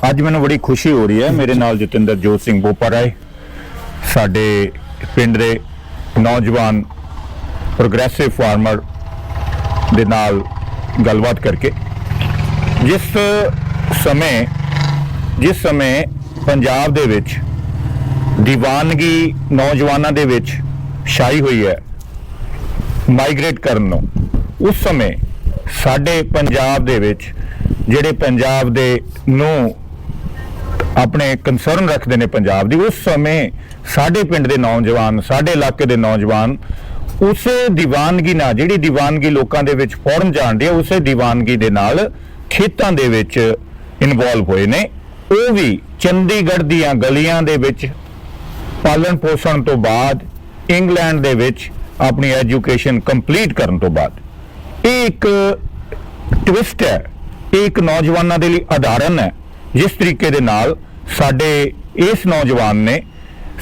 ਅੱਜ ਮੈਨੂੰ ਬੜੀ ਖੁਸ਼ੀ ਹੋ ਰਹੀ ਹੈ। ਮੇਰੇ ਨਾਲ ਜਤਿੰਦਰ ਜੋਤ ਸਿੰਘ ਬੋਪਾ ਰਾਏ, ਸਾਡੇ ਪਿੰਡ ਦੇ ਨੌਜਵਾਨ ਪ੍ਰੋਗਰੈਸਿਵ ਫਾਰਮਰ ਦੇ ਨਾਲ ਗੱਲਬਾਤ ਕਰਕੇ। ਜਿਸ ਸਮੇਂ ਜਿਸ ਸਮੇਂ ਪੰਜਾਬ ਦੇ ਵਿੱਚ ਦੀਵਾਨਗੀ ਨੌਜਵਾਨਾਂ ਦੇ ਵਿੱਚ ਛਾਈ ਹੋਈ ਹੈ ਮਾਈਗ੍ਰੇਟ ਕਰਨ ਨੂੰ, ਉਸ ਸਮੇਂ ਸਾਡੇ ਪੰਜਾਬ ਦੇ ਵਿੱਚ, ਜਿਹੜੇ ਪੰਜਾਬ ਦੇ ਨੂੰ ਆਪਣੇ ਕੰਸਰਨ ਰੱਖਦੇ ਨੇ ਪੰਜਾਬ ਦੀ, ਉਸ ਸਮੇਂ ਸਾਡੇ ਪਿੰਡ ਦੇ ਨੌਜਵਾਨ, ਸਾਡੇ ਇਲਾਕੇ ਦੇ ਨੌਜਵਾਨ ਉਸੇ ਦੀਵਾਨਗੀ ਨਾਲ, ਜਿਹੜੀ ਦੀਵਾਨਗੀ ਲੋਕਾਂ ਦੇ ਵਿੱਚ ਫੌਰਨ ਜਾਣਦੀ ਹੈ ਉਸੇ ਦੀਵਾਨਗੀ ਦੇ ਨਾਲ ਖੇਤਾਂ ਦੇ ਵਿੱਚ ਇਨਵੋਲਵ ਹੋਏ ਨੇ। ਉਹ ਵੀ ਚੰਡੀਗੜ੍ਹ ਦੀਆਂ ਗਲੀਆਂ ਦੇ ਵਿੱਚ ਪਾਲਣ ਪੋਸ਼ਣ ਤੋਂ ਬਾਅਦ, ਇੰਗਲੈਂਡ ਦੇ ਵਿੱਚ ਆਪਣੀ ਐਜੂਕੇਸ਼ਨ ਕੰਪਲੀਟ ਕਰਨ ਤੋਂ ਬਾਅਦ। ਇਹ ਇੱਕ ਟਵਿਸਟ ਹੈ, ਇਹ ਇੱਕ ਨੌਜਵਾਨਾਂ ਦੇ ਲਈ ਆਧਾਰਨ ਹੈ, ਜਿਸ ਤਰੀਕੇ ਦੇ ਨਾਲ ਸਾਡੇ ਇਸ ਨੌਜਵਾਨ ਨੇ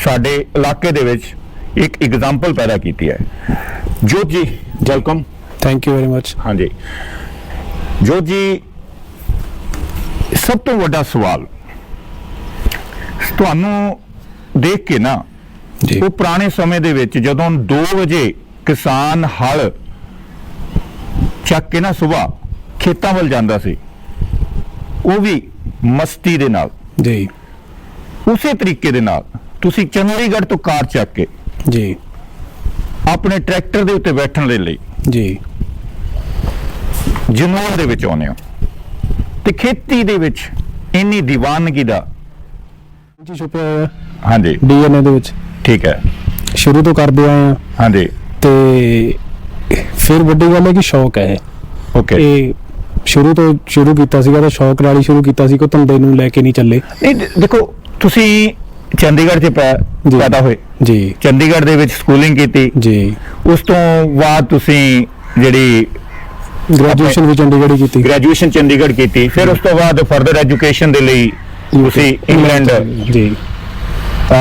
ਸਾਡੇ ਇਲਾਕੇ ਦੇ ਵਿੱਚ ਇੱਕ ਐਗਜ਼ਾਮਪਲ ਪੈਦਾ ਕੀਤੀ ਹੈ। Jot ji welcome thank you very much ਹਾਂਜੀ। ਜੋਤ ਜੀ ਸਭ ਤੋਂ ਵੱਡਾ ਸਵਾਲ ਤੁਹਾਨੂੰ ਦੇਖ ਕੇ ਨਾ ਜੀ। ਉਹ ਪੁਰਾਣੇ ਸਮੇਂ ਦੇ ਵਿੱਚ ਜਦੋਂ 2 ਵਜੇ ਕਿਸਾਨ ਹਲ ਚੱਕ ਕੇ ਨਾ ਸਵੇਰ ਖੇਤਾਂ ਵੱਲ ਜਾਂਦਾ ਸੀ ਉਹ ਵੀ ਮਸਤੀ ਦੇ ਨਾਲ। ਜੀ। ਉਸੇ ਤਰੀਕੇ ਦੇ ਨਾਲ ਤੁਸੀਂ ਚੰਡੀਗੜ੍ਹ ਤੋਂ ਕਾਰ ਚੱਕ ਕੇ ਜੀ। ਆਪਣੇ ਟਰੈਕਟਰ ਦੇ ਉੱਤੇ ਬੈਠਣ ਦੇ ਲਈ ਜੀ। ਜਨੂਨ ਦੇ ਵਿੱਚ ਆਉਂਦੇ ਹੋ ਤੇ ਖੇਤੀ ਦੇ ਵਿੱਚ ਇੰਨੀ ਦੀਵਾਨਗੀ ਦਾ ਜੀ ਛੁਪਿਆ ਹੋਇਆ ਹਾਂਜੀ। ਡੀਐਨਏ ਦੇ ਵਿੱਚ। ਠੀਕ ਹੈ। ਸ਼ੁਰੂ ਤੋਂ ਕਰਦੇ ਆਏ ਆ ਹਾਂਜੀ। ਤੇ ਫਿਰ ਵੱਡੀ ਗੱਲ ਹੈ ਕਿ ਸ਼ੌਕ ਹੈ। ਓਕੇ ਇਹ ਸ਼ੁਰੂ ਤੋਂ ਸ਼ੁਰੂ ਕੀਤਾ ਸੀਗਾ ਤਾਂ ਸ਼ੌਕ ਨਾਲ ਹੀ ਸ਼ੁਰੂ ਕੀਤਾ ਸੀ ਕੋਈ ਧੰਦੇ ਨੂੰ ਲੈ ਕੇ ਨਹੀਂ ਚੱਲੇ। ਦ- ਦੇਖੋ ਤੁਸੀਂ ਚੰਡੀਗੜ੍ਹ 'ਚ ਪੈ- ਜੀ। ਪੈਦਾ ਹੋਏ। ਜੀ। ਚੰਡੀਗੜ੍ਹ ਦੇ ਵਿੱਚ ਸਕੂਲਿੰਗ ਕੀਤੀ। ਜੀ। ਉਸ ਤੋਂ ਬਾਅਦ ਤੁਸੀਂ ਜਿਹੜੀ ਗ੍ਰੈਜੂਏਸ਼ਨ ਵੀ ਚੰਡੀਗੜ੍ਹ ਹੀ ਕੀਤੀ। ਗ੍ਰੈਜੂਏਸ਼ਨ ਚੰਡੀਗੜ੍ਹ ਕੀਤੀ। ਫਿਰ ਉਸ ਤੋਂ ਬਾਅਦ ਫਰਦਰ ਐਜੂਕੇਸ਼ਨ ਦੇ ਲਈ ਤੁਸੀਂ ਇੰਗਲੈਂਡ ਜੀ।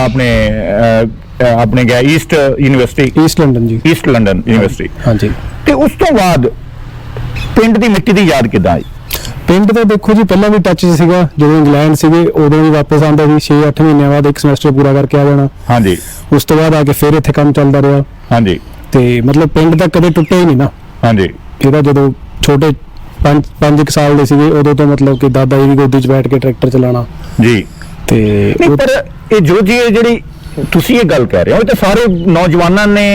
ਆਪਣੇ ਅਹ, ਅਹ, ਆਪਣੇ ਗਿਆ ਈਸਟ ਯੂਨੀਵਰਸਿਟੀ ਈਸਟ ਲੰਡਨ ਜੀ। ਈਸਟ ਲੰਡਨ ਯੂਨੀਵਰਸਿਟੀ ਹਾਂਜੀ। ਤੇ ਉਸ ਤੋਂ ਬਾਅਦ ਪਿੰਡ ਦੀ ਮਿੱਟੀ ਦੀ ਯਾਦ ਕਿਦਾਂ ਆਈ? ਪਿੰਡ ਤਾਂ ਦੇਖੋ ਜੀ ਪਹਿਲਾਂ ਵੀ ਟੱਚ ਸੀਗਾ ਜਦੋਂ ਇੰਗਲੈਂਡ ਸੀਗੇ ਉਦੋਂ ਵੀ ਵਾਪਸ ਆਉਂਦਾ ਸੀ 6-8 ਮਹੀਨਿਆਂ ਬਾਅਦ ਇੱਕ ਸਮੈਸਟਰ ਪੂਰਾ ਕਰਕੇ ਆ ਜਾਣਾ। ਹਾਂਜੀ। ਉਸ ਤੋਂ ਬਾਅਦ ਆ ਕੇ ਫਿਰ ਇੱਥੇ ਕੰਮ ਚੱਲਦਾ ਰਿਹਾ। ਹਾਂਜੀ। ਤੇ ਮਤਲਬ ਪਿੰਡ ਤਾਂ ਕਦੇ ਟੁੱਟਿਆ ਹੀ ਨਹੀਂ ਨਾ। ਹਾਂਜੀ। ਇਹਦਾ ਜਦੋਂ ਛੋਟੇ 5 5 ਸਾਲ ਦੇ ਸੀਗੇ ਉਦੋਂ ਤੋਂ ਮਤਲਬ ਕਿ ਦਾਦਾ ਜੀ ਦੀ ਗੋਦੀ 'ਚ ਬੈਠ ਕੇ ਟਰੈਕਟਰ ਚਲਾਉਣਾ। ਜੀ। ਤੇ ਨਹੀਂ ਪਰ ਇਹ ਜੋ ਜੀ ਇਹ ਜਿਹੜੀ ਤੁਸੀਂ ਇਹ ਗੱਲ ਕਰ ਰਹੇ ਹੋ ਇਹ ਤਾਂ ਸਾਰੇ ਨੌਜਵਾਨਾਂ ਨੇ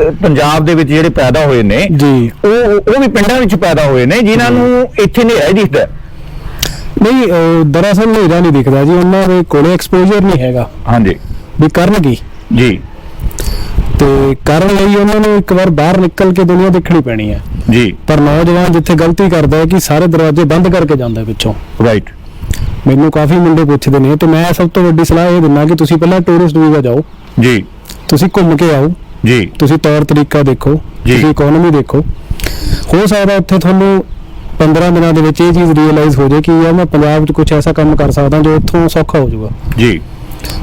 ਪੰਜਾਬ ਦੇ ਵਿੱਚ ਜਿਹੜੇ ਪੈਦਾ ਹੋਏ ਨੇ ਜੀ। ਉਹ ਉਹ ਵੀ ਪਿੰਡਾਂ ਵਿੱਚ ਪੈਦਾ ਹੋਏ ਨੇ ਜਿਨ੍ਹਾਂ ਨੂੰ ਇੱਥੇ ਨਹੀਂ ਰਹਿ ਦਿਖਦਾ ਨਹੀਂ ਦਰਅਸਲ ਹਨੇਰਾ ਨਹੀਂ ਦਿਖਦਾ ਜੀ ਉਹਨਾਂ ਦੇ ਕੋਲੇ ਐਕਸਪੋਜ਼ਰ ਨਹੀਂ ਹੈਗਾ। ਹਾਂਜੀ। ਵੀ ਕਰਨ ਕੀ? ਜੀ। ਤੇ ਕਰਨ ਲਈ ਉਹਨਾਂ ਨੂੰ ਇੱਕ ਵਾਰ ਬਾਹਰ ਨਿਕਲ ਕੇ ਦੁਨੀਆ ਦੇਖਣੀ ਪੈਣੀ ਹੈ। ਜੀ। ਪਰ ਨੌਜਵਾਨ ਜਿੱਥੇ ਗਲਤੀ ਕਰਦਾ ਹੈ ਕਿ ਸਾਰੇ ਦਰਵਾਜ਼ੇ ਬੰਦ ਕਰਕੇ ਜਾਂਦਾ ਹੈ ਪਿੱਛੋਂ। ਰਾਈਟ ਮੈਨੂੰ ਕਾਫੀ ਮੁੰਡੇ ਪੁੱਛਦੇ ਨੇ ਤੇ ਮੈਂ ਸਭ ਤੋਂ ਵੱਡੀ ਸਲਾਹ ਇਹ ਦਿੰਦਾ ਕਿ ਤੁਸੀਂ ਪਹਿਲਾਂ ਟੂਰਿਸਟ ਵੀਜ਼ਾ ਜਾਓ। ਜੀ। ਤੁਸੀਂ ਘੁੰਮ ਕੇ ਆਓ। ਜੀ। ਤੁਸੀਂ ਤੌਰ ਤਰੀਕਾ ਦੇਖੋ ਜੀ। ਤੁਸੀਂ ਇਕਨੋਮੀ ਦੇਖੋ। ਹੋ ਸਕਦਾ ਉੱਥੇ ਤੁਹਾਨੂੰ 15 ਦਿਨਾਂ ਦੇ ਵਿੱਚ ਇਹ ਚੀਜ਼ ਰੀਅਲਾਈਜ਼ ਹੋ ਜਾਏ ਕਿ ਯਾਰ ਮੈਂ ਪੰਜਾਬ 'ਚ ਕੁਝ ਐਸਾ ਕੰਮ ਕਰ ਸਕਦਾ ਜੋ ਇੱਥੋਂ ਸੌਖਾ ਹੋ ਜਾਊਗਾ। ਜੀ।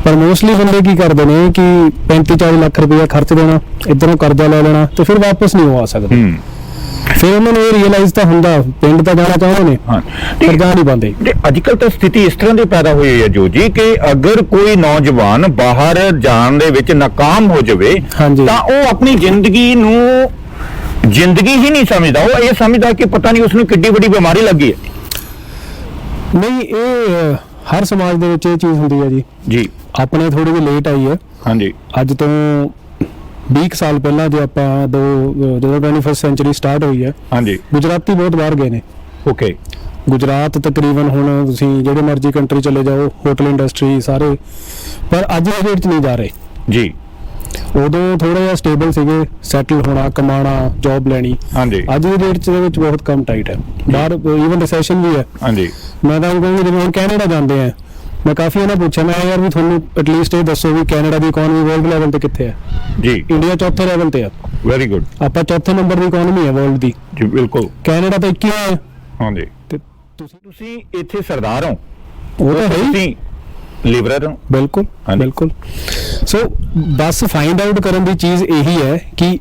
ਪਰ ਮੋਸਟਲੀ ਬੰਦੇ ਕੀ ਕਰਦੇ ਨੇ ਕਿ 35 40 ਲੱਖ ਰੁਪਇਆ ਖਰਚ ਦੇਣਾ ਇਧਰੋਂ ਕਰਜ਼ਾ ਲੈ ਲੈਣਾ ਤੇ ਫਿਰ ਵਾਪਸ ਨਹੀਂ ਆ ਸਕਦੇ। ਹੂੰ। ਫਿਰ ਉਹਨਾਂ ਨੂੰ ਇਹ ਰੀਅਲਾਈਜ਼ ਤਾਂ ਹੁੰਦਾ ਪਿੰਡ ਤਾਂ ਜਾਣਾ ਚਾਹੁੰਦੇ ਨੇ ਹਾਂ। ਪਰ ਜਾ ਨਹੀਂ ਪਾਉਂਦੇ। ਤੇ ਅੱਜ ਕੱਲ ਤਾਂ ਸਥਿਤੀ ਇਸ ਤਰ੍ਹਾਂ ਦੀ ਪੈਦਾ ਹੋਈ ਹੈ ਜੋ ਜੀ ਕਿ ਅਗਰ ਕੋਈ ਨੌਜਵਾਨ ਬਾਹਰ ਜਾਣ ਦੇ ਵਿੱਚ ਨਾਕਾਮ ਹੋ ਜਾਵੇ। ਤਾਂ ਉਹ ਆਪਣੀ ਜ਼ਿੰਦਗੀ ਨੂੰ ਜ਼ਿੰਦਗੀ ਹੀ ਨਹੀਂ ਸਮਝਦਾ। ਉਹ ਇਹ ਸਮਝਦਾ ਕਿ ਪਤਾ ਨਹੀਂ ਉਸ ਨੂੰ ਕਿੱਡੀ ਵੱਡੀ ਬਿਮਾਰੀ ਲੱਗੀ ਹੈ। ਨਹੀਂ ਇਹ ਹਰ ਸਮਾਜ ਦੇ ਵਿੱਚ ਇਹ ਚੀਜ਼ ਹੁੰਦੀ ਹੈ ਜੀ। ਜੀ। ਆਪਣੇ ਥੋੜੀ ਜਿਹੀ ਲੇਟ ਆਈ ਹੈ। ਹਾਂਜੀ। ਅੱਜ ਤੋਂ 20 ਕੁ ਸਾਲ ਪਹਿਲਾਂ ਜੇ ਆਪਾਂ ਦੋ ਜਦੋਂ 21st ਸੈਂਚੁਰੀ ਸਟਾਰਟ ਹੋਈ ਹੈ ਹਾਂਜੀ। ਗੁਜਰਾਤੀ ਬਹੁਤ ਬਾਹਰ ਗਏ ਨੇ। ਓਕੇ ਗੁਜਰਾਤ ਤਕਰੀਬਨ ਹੁਣ ਤੁਸੀਂ ਜਿਹੜੇ ਮਰਜ਼ੀ ਕੰਟਰੀ ਚਲੇ ਜਾਓ ਹੋਟਲ ਇੰਡਸਟਰੀ ਸਾਰੇ ਪਰ ਅੱਜ ਦੇ ਡੇਟ 'ਚ ਨਹੀਂ ਜਾ ਰਹੇ। ਜੀ। ਉਦੋਂ ਥੋੜਾ ਜਿਹਾ ਸਟੇਬਲ ਸੀਗੇ ਸੈਟਲ ਹੋਣਾ ਕਮਾਣਾ ਜੌਬ ਲੈਣੀ। ਹਾਂਜੀ। ਅੱਜ ਦੀ ਡੇਟ 'ਚ ਦੇ ਵਿੱਚ ਬਹੁਤ ਕਮ ਟਾਈਟ ਹੈ। ਬਾਹਰ ਇਵਨ ਰਿਸੈਸ਼ਨ ਵੀ ਹੈ। ਹਾਂਜੀ। ਮੈਂ ਤਾਂ ਕਹੂੰਗਾ ਜਿਵੇਂ ਹੁਣ ਕੈਨੇਡਾ ਜਾਂਦੇ ਆ ਮੈਂ ਕਾਫੀ ਇਹਨਾਂ ਪੁੱਛਿਆ ਮੈਂ ਕਿਹਾ ਯਾਰ ਵੀ ਤੁਹਾਨੂੰ ਐਟਲੀਸਟ ਇਹ ਦੱਸੋ ਵੀ ਕੈਨੇਡਾ ਦੀ ਇਕਨੋਮੀ ਵਰਲਡ ਲੈਵਲ ਤੇ ਕਿੱਥੇ ਹੈ ਜੀ। ਇੰਡੀਆ ਚੌਥੇ ਲੈਵਲ ਤੇ ਆ। ਵੈਰੀ ਗੁੱਡ ਆਪਾਂ ਚੌਥੇ ਨੰਬਰ ਦੀ ਇਕਨੋਮੀ ਹੈ ਵਰਲਡ ਦੀ। ਜੀ ਬਿਲਕੁਲ। ਕੈਨੇਡਾ ਤਾਂ 21ਵਾਂ ਹੈ ਹਾਂਜੀ। ਤੇ ਤੁਸੀਂ ਤੁਸੀਂ ਇੱਥੇ ਸਰਦਾਰ ਹੋ। ਉਹ ਤਾਂ ਹੈ ਹੀ। ਤੁਸੀਂ ਲਿਬਰਲ ਹੋ। ਬਿਲਕੁਲ ਹਾਂਜੀ। ਬਿਲਕੁਲ। ਸੋ ਬਸ ਫਾਈਂਡ ਆਊਟ ਕਰਨ ਦੀ ਚੀਜ਼ ਇਹੀ ਹੈ ਕਿ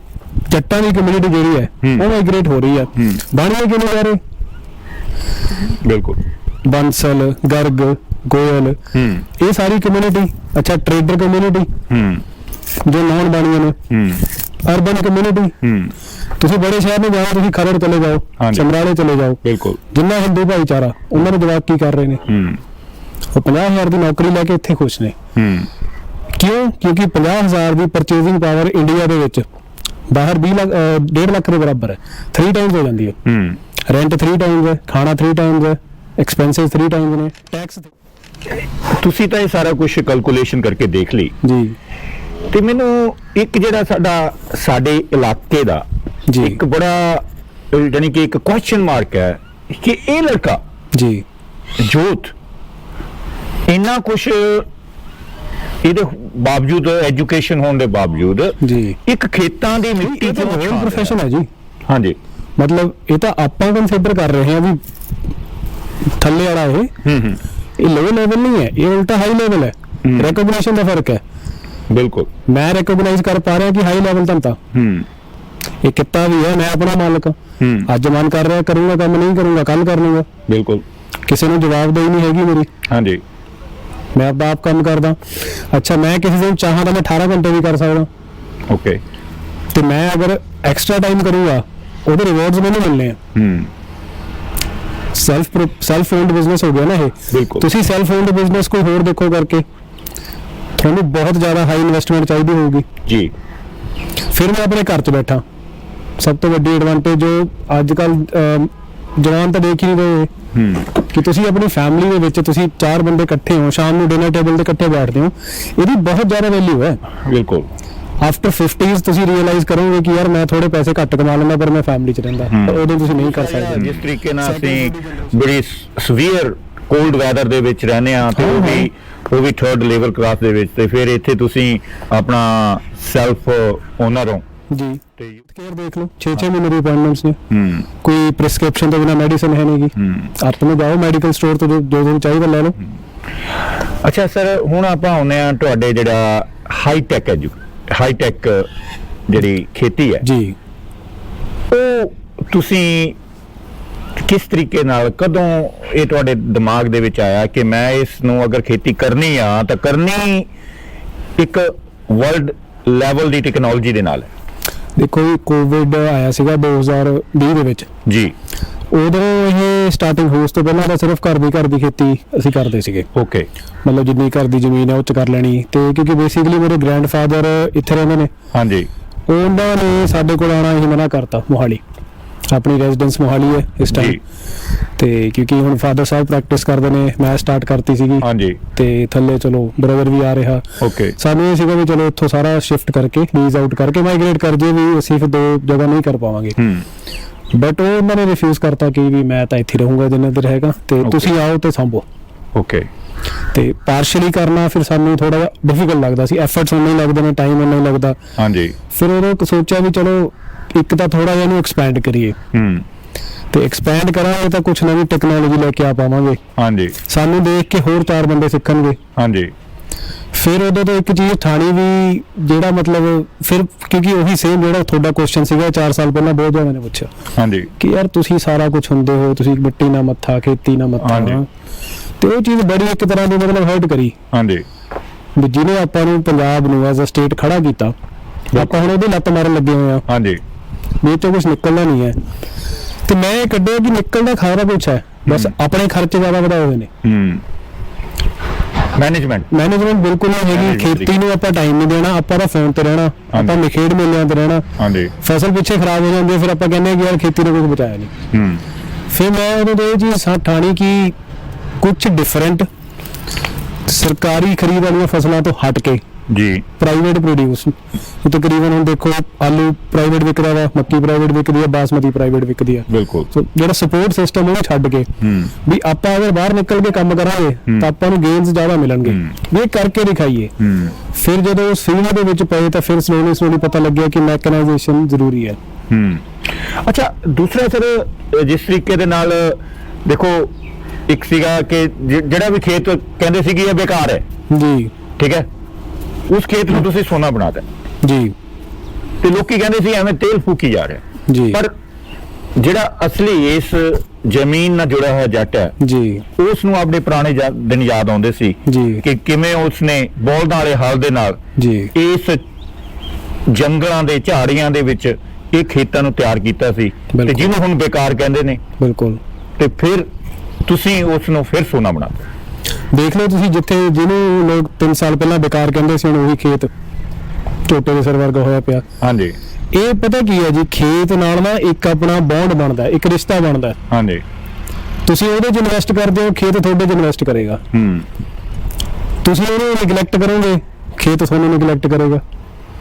ਜੱਟਾਂ ਦੀ ਕਮਿਊਨਿਟੀ ਜਿਹੜੀ ਹੈ ਹੂੰ। ਉਹ ਮਾਈਗ੍ਰੇਟ ਹੋ ਰਹੀ ਹੈ ਹੂੰ। ਬਾਣੀਆਂ ਕਿਉਂ ਨਹੀਂ ਜਾ ਰਹੇ ਬਿਲਕੁਲ। ਬੰਸਲ ਗਰਗ ਗੋਇਲ ਹੂੰ। ਇਹ ਸਾਰੀ ਕਮਿਊਨਿਟੀ ਅੱਛਾ ਟ੍ਰੇਡਰ ਕਮਿਊਨਿਟੀ ਹੂੰ। ਜੋ ਨੌਨ ਬਾਣੀਆਂ ਨੇ। ਹੂੰ। ਅਰਬਨ ਕਮਿਊਨਿਟੀ ਹੂੰ। ਤੁਸੀਂ ਬੜੇ ਸ਼ਹਿਰ ਨੂੰ ਜਾਓ ਤੁਸੀਂ ਖਰੜ ਚਲੇ ਜਾਓ ਹਾਂਜੀ। ਸਮਰਾਲੇ ਚਲੇ ਜਾਓ। ਬਿਲਕੁਲ। ਜਿੰਨਾ ਹਿੰਦੂ ਭਾਈਚਾਰਾ ਉਹਨਾਂ ਦੇ ਜਵਾਕ ਕੀ ਕਰ ਰਹੇ ਨੇ? ਹੂੰ। ਉਹ 50000 ਦੀ ਨੌਕਰੀ ਲੈ ਕੇ ਇੱਥੇ ਖੁਸ਼ ਨੇ। ਹੂੰ। ਕਿਉਂ? ਕਿਉਂਕਿ 50000 ਦੀ ਪਰਚੇਜ਼ਿੰਗ ਪਾਵਰ ਇੰਡੀਆ ਦੇ ਵਿੱਚ ਬਾਹਰ 20 ਲੱਖ 1.5 ਲੱਖ ਦੇ ਬਰਾਬਰ ਹੈ। 3 ਟਾਈਮਸ ਹੋ ਜਾਂਦੀ ਹੈ। ਹੂੰ। ਰੈਂਟ 3 ਟਾਈਮਸ ਹੈ ਖਾਣਾ 3 ਟਾਈਮਸ ਹੈ ਐਕਸਪੈਂਸਸ 3 ਟਾਈਮਸ ਨੇ ਟੈਕਸ ਤੁਸੀਂ ਤਾਂ ਇਹ ਸਾਰਾ ਕੁਝ ਕੈਲਕੂਲੇਸ਼ਨ ਕਰਕੇ ਦੇਖ ਲਈ। ਜੀ। ਤੇ ਮੈਨੂੰ ਇੱਕ ਜਿਹੜਾ ਸਾਡਾ ਸਾਡੇ ਇਲਾਕੇ ਦਾ ਜੀ। ਇੱਕ ਬੜਾ ਜਾਣੀ ਕਿ ਇੱਕ ਕੁਐਸਚਨ ਮਾਰਕ ਹੈ ਕਿ ਇਹ ਲੜਕਾ ਜੀ। ਜੋਤ ਇੰਨਾ ਕੁਝ ਇਹਦੇ ਬਾਵਜੂਦ ਐਜੂਕੇਸ਼ਨ ਹੋਣ ਦੇ ਬਾਵਜੂਦ ਜੀ। ਇੱਕ ਖੇਤਾਂ ਦੀ ਮਿੱਟੀ ਤਾਂ ਹੋਰ ਪ੍ਰੋਫੈਸ਼ਨ ਹੈ। ਜੀ? ਹਾਂਜੀ। ਮਤਲਬ ਇਹ ਤਾਂ ਆਪਾਂ ਕੰਸੀਡਰ ਕਰ ਰਹੇ ਹਾਂ ਵੀ ਥੱਲੇ ਵਾਲਾ ਇਹ। ਹੂੰ ਹੂੰ। ਇਹ ਲੋ ਲੈਵਲ ਨਹੀਂ ਹੈ ਇਹ ਉਲਟਾ ਹਾਈ ਲੈਵਲ ਹੈ। ਰੈਕੋਗਨੀਸ਼ਨ ਦਾ ਫ਼ਰਕ ਹੈ। ਬਿਲਕੁਲ। ਮੈਂ ਰੈਕੋਗਨਾਈਜ਼ ਕਰ ਪਾ ਰਿਹਾ ਕਿ ਹਾਈ ਲੈਵਲ ਤਾਂ ਤਾਂ। ਹੂੰ। ਇਹ ਕਿੱਤਾ ਵੀ ਹੈ ਮੈਂ ਆਪਣਾ ਮਾਲਕ ਹਾਂ। ਅੱਜ ਮਨ ਕਰ ਰਿਹਾ ਕਰੂੰਗਾ ਕੰਮ ਨਹੀਂ ਕਰੂੰਗਾ ਕੱਲ ਕਰ ਲੂੰਗਾ। ਬਿਲਕੁਲ। ਕਿਸੇ ਨੂੰ ਜਵਾਬਦੇਹੀ ਨਹੀਂ ਹੈਗੀ ਮੇਰੀ। ਹਾਂਜੀ। ਮੈਂ ਆਪਦਾ ਆਪ ਕੰਮ ਕਰਦਾ। ਅੱਛਾ ਮੈਂ ਕਿਸੇ ਨੂੰ ਚਾਹਾਂ ਤਾਂ ਮੈਂ 18 ਘੰਟੇ ਵੀ ਕਰ ਸਕਦਾ। ਓਕੇ ਤੇ ਮੈਂ ਅਗਰ ਐਕਸਟਰਾ ਟਾਈਮ ਕਰੂੰਗਾ ਉਹਦੇ ਰਿਵਾਰਡਸ ਮੈਨੂੰ ਮਿਲਨੇ ਆ। ਹੂੰ। ਸੈਲਫ ਸੈਲਫ ਓਨਡ ਬਿਜ਼ਨਸ ਹੋ ਗਿਆ ਨਾ ਇਹ। ਬਿਲਕੁਲ। ਤੁਸੀਂ ਸੈਲਫ ਓਨਡ ਬਿਜ਼ਨਸ ਕੋਈ ਹੋਰ ਦੇਖੋ ਕਰਕੇ। ਤੁਹਾਨੂੰ ਬਹੁਤ ਜ਼ਿਆਦਾ ਹਾਈ ਇਨਵੈਸਟਮੈਂਟ ਚਾਹੀਦੀ ਹੋਊਗੀ। ਜੀ। ਫਿਰ ਮੈਂ ਆਪਣੇ ਘਰ 'ਚ ਬੈਠਾ। ਸਭ ਤੋਂ ਵੱਡੀ ਐਡਵਾਂਟੇਜ ਜੋ ਅੱਜ ਕੱਲ ਜਵਾਨ ਤਾਂ ਦੇਖ ਹੀ ਨਹੀਂ ਰਹੇ। ਹੂੰ। ਕਿ ਤੁਸੀਂ ਆਪਣੀ ਫੈਮਿਲੀ ਦੇ ਵਿੱਚ ਤੁਸੀਂ ਚਾਰ ਬੰਦੇ ਇਕੱਠੇ ਹੋ ਸ਼ਾਮ ਨੂੰ ਡਿਨਰ ਟੇਬਲ ਤੇ ਇਕੱਠੇ ਬੈਠਦੇ ਹੋ। ਇਹਦੀ ਬਹੁਤ ਜ਼ਿਆਦਾ ਵੈਲਿਊ ਹੈ। ਬਿਲਕੁਲ। ਆਫਟਰ 50s ਤੁਸੀਂ ਰਿਅਲਾਈਜ਼ ਕਰੋਗੇ ਕਿ ਯਾਰ ਮੈਂ ਥੋੜੇ ਪੈਸੇ ਘੱਟ ਕਮਾ ਲੈਂਦਾ ਪਰ ਮੈਂ ਫੈਮਿਲੀ 'ਚ ਰਹਿੰਦਾ। ਪਰ ਉਦੋਂ ਤੁਸੀਂ ਨਹੀਂ ਕਰ ਸਕਦੇ। ਜਿਸ ਤਰੀਕੇ ਨਾਲ ਅਸੀਂ ਬੜੀ ਸਵੀਅਰ ਕੋਲਡ ਵੈਦਰ ਦੇ ਵਿੱਚ ਰਹਨੇ ਆ ਤੇ ਉਹ ਵੀ ਉਹ ਵੀ ਥਰਡ ਲੈਵਲ ਕਲਾਸ ਦੇ ਵਿੱਚ ਤੇ ਫਿਰ ਇੱਥੇ ਤੁਸੀਂ ਆਪਣਾ ਸੈਲਫ ਓਨਰ ਹੋ। ਜੀ। ਤੇ ਕੇਅਰ ਦੇਖ ਲਓ 6-6 ਮਹੀਨੇ ਦੀ ਅਪਾਇੰਟਮੈਂਟਸ ਨੇ। ਹੂੰ। ਕੋਈ ਪ੍ਰਿਸਕ੍ਰਿਪਸ਼ਨ ਤੋਂ ਬਿਨਾ ਮੈਡੀਸਿਨ ਹੈ ਨਹੀਂਗੀ ਹੂੰ। ਆਪਣੇ ਜਾਓ ਮੈਡੀਕਲ ਸਟੋਰ ਤੋਂ ਜੋ ਜੋ ਤੁਹਾਨੂੰ ਚਾਹੀਦਾ ਲੈ ਲਓ। ਅੱਛਾ ਸਰ ਹੁਣ ਆਪਾਂ ਆਉਂਦੇ ਆ ਤੁਹਾਡੇ ਜਿਹੜਾ ਹਾਈ ਟੈਕ ਐਜੂ ਹਾਈ ਟੈਕ ਜਿਹੜੀ ਖੇਤੀ ਹੈ। ਜੀ। ਉਹ ਤੁਸੀਂ ਕਿਸ ਤਰੀਕੇ ਨਾਲ ਕਦੋਂ ਇਹ ਤੁਹਾਡੇ ਦਿਮਾਗ ਦੇ ਵਿੱਚ ਆਇਆ ਕਿ ਮੈਂ ਇਸ ਨੂੰ ਅਗਰ ਖੇਤੀ ਕਰਨੀ ਆ ਤਾਂ ਕਰਨੀ ਇੱਕ ਵਰਲਡ ਲੈਵਲ ਦੀ ਟੈਕਨੋਲੋਜੀ ਦੇ ਨਾਲ ਦੇਖੋ ਕੋਵਿਡ ਆਇਆ ਸੀਗਾ 2020 ਦੇ ਵਿੱਚ। ਜੀ। ਉਦੋਂ ਇਹ ਸਟਾਰਟਿੰਗ ਹੋਸ ਤੋਂ ਪਹਿਲਾਂ ਤਾਂ ਸਿਰਫ ਘਰ ਦੀ ਘਰ ਦੀ ਖੇਤੀ ਅਸੀਂ ਕਰਦੇ ਸੀਗੇ। ਓਕੇ ਮਤਲਬ ਜਿੰਨੀ ਘਰ ਦੀ ਜ਼ਮੀਨ ਹੈ ਉਹ ਚ ਕਰ ਲੈਣੀ। ਤੇ ਕਿਉਂਕਿ ਬੇਸਿਕਲੀ ਮੇਰੇ ਗ੍ਰੈਂਡਫਾਦਰ ਇੱਥੇ ਰਹਿੰਦੇ ਨੇ। ਹਾਂਜੀ। ਉਹਨਾਂ ਨੇ ਸਾਡੇ ਕੋਲ ਆਉਣਾ ਹੀ ਮਨਾ ਕਰਤਾ ਮੋਹਾਲੀ। ਆਪਣੀ ਰੈਜ਼ੀਡੈਂਸ ਮੋਹਾਲੀ ਹੈ ਇਸ ਟਾਈਮ ਤੇ ਕਿਉਂਕਿ ਹੁਣ ਫਾਦਰ ਸਾਹਿਬ ਪ੍ਰੈਕਟਿਸ ਕਰਦੇ ਨੇ ਮੈਂ ਸਟਾਰਟ ਕਰਤੀ ਸੀਗੀ। ਹਾਂਜੀ। ਤੇ ਥੱਲੇ ਚਲੋ ਬ੍ਰਦਰ ਵੀ ਆ ਰਿਹਾ। ਓਕੇ ਸਾਨੂੰ ਇਹ ਸੀਗਾ ਵੀ ਚਲੋ ਇੱਥੋਂ ਸਾਰਾ ਸ਼ਿਫਟ ਕਰਕੇ ਲੀਜ਼ ਆਊਟ ਕਰਕੇ ਮਾਈਗ੍ਰੇਟ ਕਰ ਜੇ ਵੀ ਅਸੀਂ ਫਿਰ ਦੋ ਜਗ੍ਹਾ ਨਹੀਂ ਕਰ ਪਾਵਾਂਗੇ। ਹੂੰ। ਬਟ ਉਹ ਉਹਨਾਂ ਨੇ ਰਿਫਿਊਜ਼ ਕਰਤਾ ਕਿ ਵੀ ਮੈਂ ਤਾਂ ਇੱਥੇ ਰਹੂੰਗਾ ਜਿੰਨਾ ਦਿਨ ਹੈਗਾ। ਤੇ. ਤੁਸੀਂ ਆਓ ਤੇ ਸੰਭੋ। ਓਕੇ ਤੇ ਪਾਰਸ਼ਲੀ ਕਰਨਾ ਫਿਰ ਸਾਨੂੰ ਥੋੜਾ ਜਿਹਾ ਡਿਫਿਕਲਟ ਲੱਗਦਾ ਸੀ। ਐਫਰਟਸ ਉਨੇ ਹੀ ਲੱਗਦੇ ਨੇ ਟਾਈਮ ਉਨਾ ਹੀ ਲੱਗਦਾ। ਹਾਂਜੀ। ਫਿਰ ਕ- ਸੋਚਿਆ ਵੀ ਚਲੋ ਇੱਕ ਤਾਂ ਥੋੜਾ ਜਿਹਾ ਇਹਨੂੰ ਐਕਸਪੈਂਡ ਕਰੀਏ। ਹੂੰ। ਤੇ ਐਕਸਪੈਂਡ ਕਰਾਂਗੇ ਤਾਂ ਕੁਝ ਨਵੀਂ ਟੈਕਨੋਲੋਜੀ ਲੈ ਕੇ ਆ ਪਾਵਾਂਗੇ। ਹਾਂਜੀ। ਸਾਨੂੰ ਦੇਖ ਕੇ ਹੋਰ ਚਾਰ ਬੰਦੇ ਸਿੱਖਣਗੇ। ਹਾਂਜੀ। ਫਿਰ ਉਦੋਂ ਤੋਂ ਇੱਕ ਚੀਜ਼ ਠਾਣੀ ਵੀ ਜਿਹੜਾ ਮਤਲਬ ਫਿਰ ਕਿਉਂਕਿ ਉਹੀ ਸੇਮ ਜਿਹੜਾ ਤੁਹਾਡਾ ਕੁਐਸਚਨ ਸੀਗਾ 4 ਸਾਲ ਪਹਿਲਾਂ ਬਹੁਤ ਜ਼ਿਆਦਾ ਨੇ ਪੁੱਛਿਆ। ਹਾਂਜੀ। ਕਿ ਯਾਰ ਤੁਸੀਂ ਸਾਰਾ ਕੁਝ ਹੁੰਦੇ ਹੋ ਤੁਸੀਂ ਮਿੱਟੀ ਨਾਲ ਮੱਥਾ ਖੇਤੀ ਨਾਲ ਮੱਥਾ ਹਾਂਜੀ। ਤੇ ਉਹ ਚੀਜ਼ ਬੜੀ ਇੱਕ ਤਰ੍ਹਾਂ ਦੀ ਮਤਲਬ ਹਰਟ ਕਰੀ। ਹਾਂਜੀ। ਵੀ ਜਿਹਨੇ ਆਪਾਂ ਨੂੰ ਪੰਜਾਬ ਨੂੰ ਐਜ਼ ਅ ਸਟੇਟ ਖੜਾ ਕੀਤਾ ਆਪਾਂ ਹੁਣ ਉਹਦੀ ਲੱਤ ਮਾਰਨ ਲੱਗੇ ਹੋਏ ਆ ਹਾਂਜੀ। ਇਹ ਚੋਂ ਕੁਝ ਨਿਕਲਣਾ ਨਹੀਂ ਹੈ। ਤੇ ਮੈਂ ਇਹ ਕੱਢਿਆ ਕਿ ਨਿਕਲਦਾ ਖਾਰਾ ਕੁਝ ਹੈ। ਬਸ ਆਪਣੇ ਖਰਚੇ ਜ਼ਿਆਦਾ ਵਧਾਏ ਹੋਏ ਨੇ। ਹੂੰ। ਮੈਨੇਜਮੈਂਟ ਮੈਨੇਜਮੈਂਟ ਬਿਲਕੁਲ ਨਹੀਂ ਹੈਗੀ। Management ਖੇਤੀ ਨੂੰ ਆਪਾਂ ਟਾਈਮ ਨਹੀਂ ਦੇਣਾ ਆਪਾਂ ਤਾਂ ਫੋਨ ਤੇ ਰਹਿਣਾ ਆਪਾਂ ਨਿਖੇੜ ਮੇਲਿਆਂ ਤੇ ਰਹਿਣਾ। ਹਾਂਜੀ। ਫਸਲ ਪਿੱਛੇ ਖਰਾਬ ਹੋ ਜਾਂਦੀ ਹੈ ਫਿਰ ਆਪਾਂ ਕਹਿੰਦੇ ਹਾਂ ਕਿ ਯਾਰ ਖੇਤੀ ਨੇ ਕੁਝ ਬਚਾਇਆ ਨਹੀਂ। ਹੂੰ। ਫਿਰ ਮੈਂ ਉਦੋਂ ਤੋਂ ਇਹ ਚੀਜ਼ ਸਾ- ਠਾਣੀ ਕਿ ਕੁਝ ਡਿਫਰੈਂਟ ਸਰਕਾਰੀ ਖਰੀਦ ਵਾਲੀਆਂ ਫਸਲਾਂ ਤੋਂ ਹਟ ਕੇ ਜੀ। ਪ੍ਰਾਈਵੇਟ ਪ੍ਰੋਡਿਊਸ ਤਕਰੀਬਨ ਹੁਣ ਦੇਖੋ ਆਲੂ ਪ੍ਰਾਈਵੇਟ ਵਿਕਦਾ ਵਾ ਮੱਕੀ ਪ੍ਰਾਈਵੇਟ ਵਿਕਦੀ ਹੈ ਬਾਸਮਤੀ ਪ੍ਰਾਈਵੇਟ ਵਿਕਦੀ ਹੈ ਬਿਲਕੁਲ। ਸੋ ਜਿਹੜਾ ਸਪੋਰਟ ਸਿਸਟਮ ਉਹ ਛੱਡ ਕੇ ਵੀ ਆਪਾਂ ਅਗਰ ਬਾਹਰ ਨਿਕਲ ਕੇ ਕੰਮ ਕਰਾਂਗੇ। ਤਾਂ ਆਪਾਂ ਨੂੰ ਗੇਨਸ ਜ਼ਿਆਦਾ ਮਿਲਣਗੇ। ਵੀ ਇਹ ਕਰਕੇ ਦਿਖਾਈਏ। ਫਿਰ ਜਦੋਂ ਉਸ ਫੀਲਡ ਦੇ ਵਿੱਚ ਪਏ ਤਾਂ ਫਿਰ ਸਲੋਲੀ ਸਲੋਲੀ ਪਤਾ ਲੱਗਿਆ ਕਿ ਮੈਕਨਾਈਜੇਸ਼ਨ ਜ਼ਰੂਰੀ ਹੈ। ਹੂੰ। ਅੱਛਾ ਦੂਸਰਾ ਸਰ ਜਿਸ ਤਰੀਕੇ ਦੇ ਨਾਲ ਦੇਖੋ ਇੱਕ ਸੀਗਾ ਕਿ ਜਿਹੜਾ ਵੀ ਖੇਤ ਕਹਿੰਦੇ ਸੀ ਕਿ ਇਹ ਬੇਕਾਰ ਹੈ। ਜੀ। ਠੀਕ ਹੈ? ਉਸ ਖੇਤ ਨੂੰ ਤੁਸੀਂ ਸੋਨਾ ਬਣਾਤਾ ਜੀ। ਤੇ ਲੋਕੀ ਕਹਿੰਦੇ ਸੀ ਐਵੇਂ ਤੇਲ ਫੂਕੀ ਜਾ ਰਿਹਾ। ਜੀ। ਪਰ ਜਿਹੜਾ ਅਸਲੀ ਇਸ ਜ਼ਮੀਨ ਨਾਲ ਜੁੜਿਆ ਹੋਇਆ ਜੱਟ ਹੈ ਜੀ। ਉਸ ਨੂੰ ਆਪਣੇ ਪੁਰਾਣੇ ਦਿਨ ਯਾਦ ਆਉਂਦੇ ਸੀ ਕਿ ਕਿਵੇਂ ਉਸਨੇ ਬੋਲਦਾਂ ਵਾਲੇ ਹਲ ਦੇ ਨਾਲ ਜੀ। ਇਸ ਜੰਗਲਾਂ ਦੇ ਝਾੜੀਆਂ ਦੇ ਵਿੱਚ ਇਹ ਖੇਤਾਂ ਨੂੰ ਤਿਆਰ ਕੀਤਾ ਸੀ। ਤੇ। ਜਿਹਨੂੰ ਹੁਣ ਬੇਕਾਰ ਕਹਿੰਦੇ ਨੇ। ਬਿਲਕੁਲ। ਤੇ ਫਿਰ ਤੁਸੀਂ ਉਸ ਨੂੰ ਫਿਰ ਸੋਨਾ ਬਣਾ ਦਿੱਤਾ। ਦੇਖ ਲਓ ਤੁਸੀਂ ਜਿੱਥੇ ਜਿਹਨੂੰ ਲੋਕ 3 ਸਾਲ ਪਹਿਲਾਂ ਬੇਕਾਰ ਕਹਿੰਦੇ ਸੀ ਹੁਣ ਉਹੀ ਖੇਤ ਝੋਟੇ ਦੇ ਸਿਰ ਵਰਗਾ ਹੋਇਆ ਪਿਆ। ਹਾਂਜੀ। ਇਹ ਪਤਾ ਕੀ ਹੈ ਜੀ ਖੇਤ ਨਾਲ ਨਾ ਇੱਕ ਆਪਣਾ ਬੌਂਡ ਬਣਦਾ ਇੱਕ ਰਿਸ਼ਤਾ ਬਣਦਾ। ਹਾਂਜੀ। ਤੁਸੀਂ ਉਹਦੇ 'ਚ ਇਨਵੈਸਟ ਕਰਦੇ ਹੋ ਖੇਤ ਤੁਹਾਡੇ 'ਚ ਇਨਵੈਸਟ ਕਰੇਗਾ। ਹੂੰ। ਤੁਸੀਂ ਉਹਨੂੰ ਨਿਗਲੈਕਟ ਕਰੋਗੇ ਖੇਤ ਤੁਹਾਨੂੰ ਨਿਗਲੈਕਟ ਕਰੇਗਾ।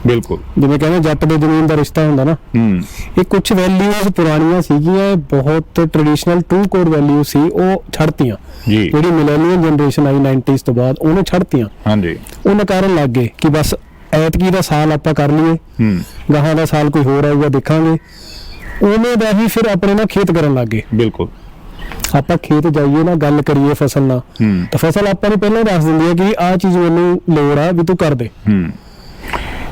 ਬਿਲਕੁਲ। ਜਿਵੇਂ ਕਹਿੰਦੇ ਜੱਟ ਦੇ ਜ਼ਮੀਨ ਦਾ ਰਿਸ਼ਤਾ ਹੁੰਦਾ ਨਾ। ਹੂੰ। ਇਹ ਕੁਝ ਵੈਲਿਊਜ਼ ਪੁਰਾਣੀਆਂ ਸੀਗੀਆਂ ਬਹੁਤ ਟ੍ਰੈਡੀਸ਼ਨਲ ਟੂ ਕੋਡ ਵੈਲਿਊ ਸੀ ਉਹ ਛੱਡਤੀਆਂ। ਜੀ। ਜਿਹੜੀ ਮਿਲੇਨੀਅਲ ਜਨਰੇਸ਼ਨ ਆਈ 90s ਤੋਂ ਬਾਅਦ ਉਹਨੇ ਛੱਡਤੀਆਂ। ਹਾਂਜੀ। ਉਹਨਾਂ ਕਾਰਨ ਲੱਗ ਗਏ ਕਿ ਬਸ ਐਤਕੀ ਦਾ ਸਾਲ ਆਪਾਂ ਕਰ ਲਈਏ। ਹੂੰ। ਗਾਹਾਂ ਦਾ ਸਾਲ ਕੋਈ ਹੋਰ ਆਊਗਾ ਦੇਖਾਂਗੇ। ਉਵੇਂ ਦਾ ਹੀ ਫਿਰ ਆਪਣੇ ਨਾਲ ਖੇਤ ਕਰਨ ਲੱਗ ਗਏ। ਬਿਲਕੁਲ। ਆਪਾਂ ਖੇਤ ਜਾਈਏ ਨਾ ਗੱਲ ਕਰੀਏ ਫਸਲ ਨਾਲ। ਤਾਂ ਫਸਲ ਆਪਾਂ ਨੂੰ ਪਹਿਲਾਂ ਹੀ ਦੱਸ ਦਿੰਦੀ ਹੈ ਕਿ ਆਹ ਚੀਜ਼ ਮੈਨੂੰ ਲੋੜ ਆ ਵੀ ਤੂੰ ਕਰ ਦੇ। ਹੂੰ।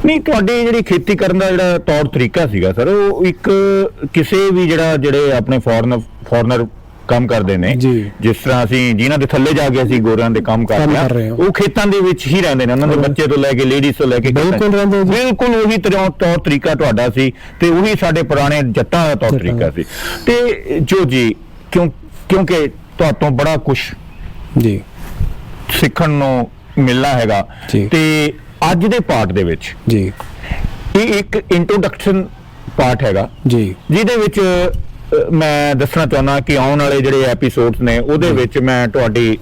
ਨਹੀਂ ਤੁਹਾਡੀ ਜਿਹੜੀ ਖੇਤੀ ਕਰਨ ਦਾ ਜਿਹੜਾ ਤੌਰ ਤਰੀਕਾ ਸੀਗਾ ਸਰ ਉਹ ਇੱਕ ਕਿਸੇ ਵੀ ਜਿਹੜਾ ਜਿਹੜੇ ਆਪਣੇ ਫੋਰਨ ਫੋਰਨਰ ਕੰਮ ਕਰਦੇ ਨੇ। ਜਿਸ ਤਰ੍ਹਾਂ ਅਸੀਂ ਜਿਨ੍ਹਾਂ ਦੇ ਥੱਲੇ ਜਾ ਕੇ ਅਸੀਂ ਗੋਰਿਆਂ ਦੇ ਕੰਮ ਕਰ ਰਹੇ ਹਾਂ। ਉਹ ਖੇਤਾਂ ਦੇ ਵਿੱਚ ਹੀ ਰਹਿੰਦੇ ਨੇ ਉਹਨਾਂ ਦੇ। ਬੱਚੇ ਤੋਂ ਲੈ ਕੇ ਲੇਡੀਜ਼ ਤੋਂ ਲੈ ਕੇ। ਬਿਲਕੁਲ ਰਹਿੰਦੇ। ਬਿਲਕੁਲ ਉਹੀ ਤਰ੍ਹਾਂ ਤੌਰ ਤਰੀਕਾ ਤੁਹਾਡਾ ਸੀ ਤੇ ਉਹੀ ਸਾਡੇ ਪੁਰਾਣੇ ਜੱਟਾਂ ਦਾ ਤੌਰ ਤਰੀਕਾ। ਸੀ ਤੇ ਜੋ ਜੀ ਕਿਉਂ ਕਿਉਂਕਿ ਤੁਹਾਤੋਂ ਬੜਾ ਕੁਝ ਜੀ ਸਿੱਖਣ ਨੂੰ ਮਿਲਣਾ ਹੈਗਾ। ਤੇ ਅੱਜ ਦੇ ਪਾਰਟ ਦੇ ਵਿੱਚ ਜੀ। ਇਹ ਇੱਕ ਇੰਟਰੋਡਕਸ਼ਨ ਪਾਰਟ ਹੈਗਾ। ਜੀ। ਜਿਹਦੇ ਵਿੱਚ ਮੈਂ ਦੱਸਣਾ ਚਾਹੁੰਦਾ ਕਿ ਆਉਣ ਵਾਲੇ ਜਿਹੜੇ ਐਪੀਸੋਡਸ ਨੇ ਉਹਦੇ ਵਿੱਚ ਮੈਂ ਤੁਹਾਡੀ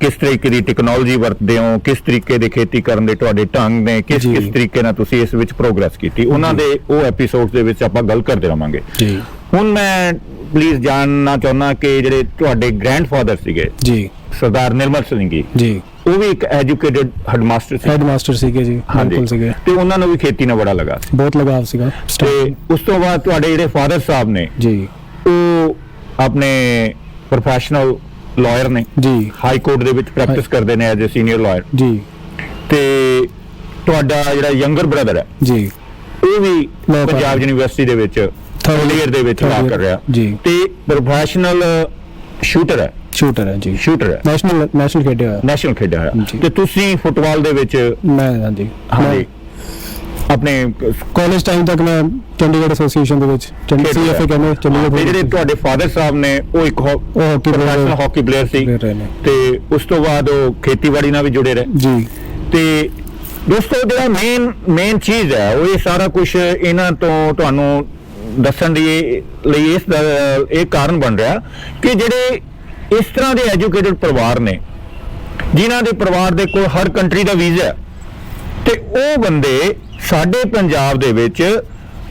ਕਿਸ ਤਰੀਕੇ ਦੀ ਟੈਕਨੋਲੋਜੀ ਵਰਤਦੇ ਹੋ ਕਿਸ ਤਰੀਕੇ ਦੇ ਖੇਤੀ ਕਰਨ ਦੇ ਤੁਹਾਡੇ ਢੰਗ ਨੇ ਕਿਸ। ਕਿਸ ਤਰੀਕੇ ਨਾਲ ਤੁਸੀਂ ਇਸ ਵਿੱਚ ਪ੍ਰੋਗਰੈਸ ਕੀਤੀ। ਉਹਨਾਂ ਦੇ ਉਹ ਐਪੀਸੋਡਸ ਦੇ ਵਿੱਚ ਆਪਾਂ ਗੱਲ ਕਰਦੇ ਰਵਾਂਗੇ। ਜੀ। ਹੁਣ ਮੈਂ ਪਲੀਜ਼ ਜਾਣਨਾ ਚਾਹੁੰਦਾ ਕਿ ਜਿਹੜੇ ਤੁਹਾਡੇ ਗ੍ਰੈਂਡਫਾਦਰ ਸੀਗੇ ਜੀ। ਸਰਦਾਰ ਨਿਰਮਲ ਸਿੰਘ ਜੀ। ਜੀ। ਉਹ ਵੀ ਇੱਕ ਐਜੂਕੇਟਿਡ ਹੈਡਮਾਸਟਰ ਸੀ। ਹੈਡ ਮਾਸਟਰ ਸੀਗੇ ਜੀ ਬਿਲਕੁਲ ਸੀਗੇ। ਤੇ ਉਹਨਾਂ ਨੂੰ ਵੀ ਖੇਤੀ ਨਾਲ ਬੜਾ ਲਗਾ ਸੀ। ਬਹੁਤ ਲਗਾਵ ਸੀਗਾ। ਤੇ ਉਸ ਤੋਂ ਬਾਅਦ ਤੁਹਾਡੇ ਜਿਹੜੇ ਫਾਦਰ ਸਾਹਿਬ ਨੇ ਜੀ। ਉਹ ਆਪਣੇ ਪ੍ਰੋਫੈਸ਼ਨਲ ਲਾਇਰ ਨੇ। ਜੀ। ਹਾਈ ਕੋਰਟ ਦੇ ਵਿੱਚ ਪ੍ਰੈਕਟਿਸ ਕਰਦੇ ਨੇ ਐਜ਼ ਅ ਸੀਨੀਅਰ ਲਾਇਰ ਜੀ। ਤੇ ਤੁਹਾਡਾ ਜਿਹੜਾ ਯੰਗਰ ਬ੍ਰਦਰ ਹੈ ਜੀ। ਉਹ ਵੀ ਪੰਜਾਬ। ਯੂਨੀਵਰਸਿਟੀ ਦੇ ਵਿੱਚ ਥਰਡ ਈਅਰ ਦੇ ਵਿੱਚ ਲਾ ਕਰ ਰਿਹਾ। ਜੀ। ਤੇ ਪ੍ਰੋਫੈਸ਼ਨਲ ਸ਼ੂਟਰ ਹੈ। ਸ਼ੂਟਰ ਹੈ ਜੀ। ਸ਼ੂਟਰ ਹੈ। ਨੈਸ਼ਨਲ ਨੈਸ਼ਨਲ ਖੇਡਿਆ ਹੋਇਆ। ਨੈਸ਼ਨਲ ਖੇਡਿਆ ਹੋਇਆ। ਜੀ। ਤੇ ਤੁਸੀਂ ਫੁੱਟਬਾਲ ਦੇ ਵਿੱਚ ਮੈਂ ਹਾਂਜੀ ਹਾਂਜੀ ਆਪਣੇ ਕਾਲਜ ਟਾਈਮ ਤੱਕ ਮੈਂ ਚੰਡੀਗੜ੍ਹ ਐਸੋਸੀਏਸ਼ਨ ਦੇ ਵਿੱਚ ਚੰਡੀਗੜ੍ਹ ਖੇਡਿਆ। ਸੀਐਫਏ ਕਹਿੰਦੇ ਚੰਡੀਗੜ੍ਹ ਤੇ ਜਿਹੜੇ ਤੁਹਾਡੇ ਫਾਦਰ ਸਾਹਿਬ ਨੇ ਉਹ ਇੱਕ ਉਹ hockey player professional hockey player ਸੀ। player ਰਹੇ ਨੇ। ਤੇ ਉਸ ਤੋਂ ਬਾਅਦ ਉਹ ਖੇਤੀਬਾੜੀ ਨਾਲ ਵੀ ਜੁੜੇ ਰਹੇ। ਜੀ। ਤੇ ਦੋਸਤੋ ਜਿਹੜਾ ਮੇਨ ਮੇਨ ਚੀਜ਼ ਹੈ ਉਹ ਇਹ ਸਾਰਾ ਕੁਝ ਇਹਨਾਂ ਤੋਂ ਤੁਹਾਨੂੰ ਦੱਸਣ ਦੀ ਲਈ ਇਸ ਦਾ ਇਹ ਕਾਰਨ ਬਣ ਰਿਹਾ ਕਿ ਜਿਹੜੇ ਇਸ ਤਰ੍ਹਾਂ ਦੇ ਐਜੂਕੇਟਿਡ ਪਰਿਵਾਰ ਨੇ, ਜਿਨ੍ਹਾਂ ਦੇ ਪਰਿਵਾਰ ਦੇ ਕੋਲ ਹਰ ਕੰਟਰੀ ਦਾ ਵੀਜ਼ਾ ਹੈ, ਤੇ ਉਹ ਬੰਦੇ ਸਾਡੇ ਪੰਜਾਬ ਦੇ ਵਿੱਚ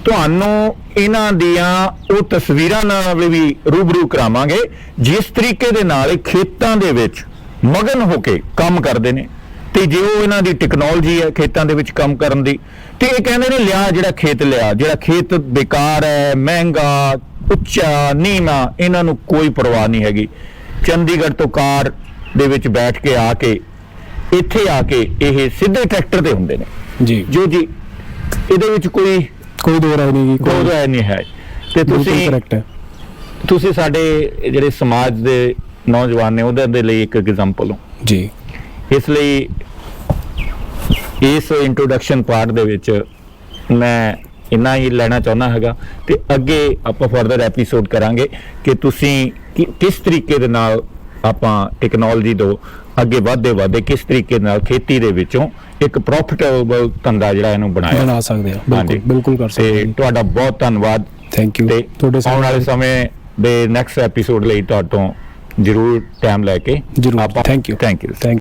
ਤੁਹਾਨੂੰ ਇਹਨਾਂ ਦੀਆਂ ਉਹ ਤਸਵੀਰਾਂ ਨਾਲ ਵੀ ਰੂਬਰੂ ਕਰਾਵਾਂਗੇ, ਜਿਸ ਤਰੀਕੇ ਦੇ ਨਾਲ ਖੇਤਾਂ ਦੇ ਵਿੱਚ ਮਗਨ ਹੋ ਕੇ ਕੰਮ ਕਰਦੇ ਨੇ। ਤੇ ਜੇ ਉਹ ਇਹਨਾਂ ਦੀ ਟੈਕਨੋਲੋਜੀ ਹੈ ਖੇਤਾਂ ਦੇ ਵਿੱਚ ਕੰਮ ਕਰਨ ਦੀ, ਤੇ ਇਹ ਕਹਿੰਦੇ ਨੇ, ਲਿਆ ਜਿਹੜਾ ਖੇਤ ਲਿਆ, ਜਿਹੜਾ ਖੇਤ ਬੇਕਾਰ ਹੈ, ਮਹਿੰਗਾ, ਉੱਚਾ, ਨੀਵਾਂ, ਇਹਨਾਂ ਨੂੰ ਕੋਈ ਪਰਵਾਹ ਨਹੀਂ ਹੈਗੀ। ਚੰਡੀਗੜ੍ਹ ਤੋਂ ਕਾਰ ਦੇ ਵਿੱਚ ਬੈਠ ਕੇ ਆ ਕੇ ਇੱਥੇ ਆ ਕੇ ਇਹ ਸਿੱਧੇ ਟਰੈਕਟਰ ਤੇ ਹੁੰਦੇ ਨੇ। ਜੀ। ਜੋ ਜੀ ਇਹਦੇ ਵਿੱਚ ਕੋਈ ਕੋਈ ਦੋ ਰਾਏ ਨਹੀਂ ਕੋਈ ਰਾਏ ਨਹੀਂ ਹੈ। ਤੇ ਤੁਸੀਂ ਕਰੈਕਟ ਹੈ। ਤੁਸੀਂ ਸਾਡੇ ਜਿਹੜੇ ਸਮਾਜ ਦੇ ਨੌਜਵਾਨ ਨੇ ਉਹਦੇ ਦੇ ਲਈ ਇੱਕ ਐਗਜ਼ਾਮਪਲ ਹੋ। ਜੀ। ਇਸ ਲਈ ਇਸ ਇੰਟਰੋਡਕਸ਼ਨ ਪਾਰਟ ਦੇ ਵਿੱਚ ਮੈਂ ਇੰਨਾ ਹੀ ਲੈਣਾ ਚਾਹੁੰਦਾ ਹੈਗਾ। ਤੇ ਅੱਗੇ ਆਪਾਂ ਫਰਦਰ ਐਪੀਸੋਡ ਕਰਾਂਗੇ ਕਿ ਤੁਸੀਂ ਕਿ- ਕਿਸ ਤਰੀਕੇ ਦੇ ਨਾਲ ਆਪਾਂ ਟੈਕਨੋਲੋਜੀ ਤੋਂ ਅੱਗੇ ਵਧਦੇ ਵਧਦੇ ਕਿਸ ਤਰੀਕੇ ਨਾਲ ਖੇਤੀ ਦੇ ਵਿੱਚੋਂ ਇੱਕ ਪ੍ਰੋਫਿਟੇਬਲ ਧੰਦਾ ਜਿਹੜਾ ਇਹਨੂੰ ਬਣਾਇਆ। ਬਣਾ ਸਕਦੇ ਆ ਬਿਲਕੁਲ। ਬਿਲਕੁਲ ਕਰ ਸਕਦੇ ਤੇ ਤੁਹਾਡਾ ਬਹੁਤ ਧੰਨਵਾਦ। ਥੈਂਕ ਯੂ ਤੁਹਾਡੇ ਆਉਣ ਵਾਲੇ ਸਮੇਂ ਦੇ ਨੈਕਸਟ ਐਪੀਸੋਡ ਲਈ ਤੁਹਾਡੇ ਜਰੂਰ ਟਾਈਮ ਲੈ ਕੇ ਜ਼ਰੂਰ। Thank you thank you thank